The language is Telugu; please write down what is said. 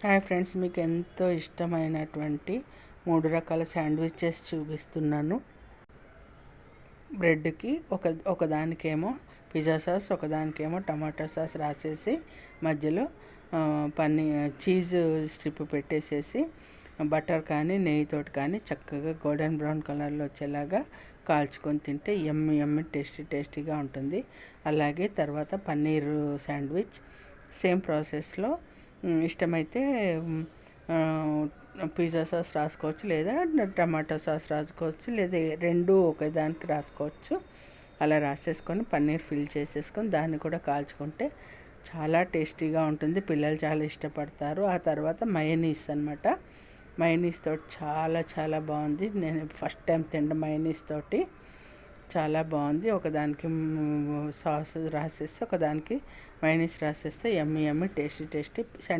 హాయ్ ఫ్రెండ్స్ మీకు ఎంతో ఇష్టమైనటువంటి మూడు రకాల శాండ్విచెస్ చూపిస్తున్నాను. బ్రెడ్కి ఒక ఒకదానికేమో పిజ్జా సాస్ ఒకదానికేమో టమాటా సాస్ రాసేసి మధ్యలో పన్నీర్ చీజ్ స్ట్రిప్ పెట్టేసేసి బటర్ కానీ నెయ్యితోటి కానీ చక్కగా గోల్డెన్ బ్రౌన్ కలర్లో వచ్చేలాగా కాల్చుకొని తింటే ఎమ్మి ఎమ్మి టేస్టీ టేస్టీగా ఉంటుంది. అలాగే తర్వాత పన్నీర్ శాండ్విచ్ సేమ్ ప్రాసెస్లో ఇష్టమైతే పిజ్జా సాస్ రాసుకోవచ్చు లేదా టమాటో సాస్ రాసుకోవచ్చు లేదా రెండు ఒకే దానికి రాసుకోవచ్చు. అలా రాసేసుకొని పన్నీర్ ఫిల్ చేసేసుకొని దాన్ని కూడా కాల్చుకుంటే చాలా టేస్టీగా ఉంటుంది. పిల్లలు చాలా ఇష్టపడతారు. ఆ తర్వాత మయనీస్ అనమాట మయనీస్ తోటి చాలా చాలా బాగుంది. నేను ఫస్ట్ టైం తినడం మయనీస్ తోటి. చాలా బాగుంది. ఒకదానికి సాస్ రాసేస్తే ఒకదానికి మైనస్ రాసేస్తే ఎమ్మి ఎమ్మి టేస్టీ టేస్టీ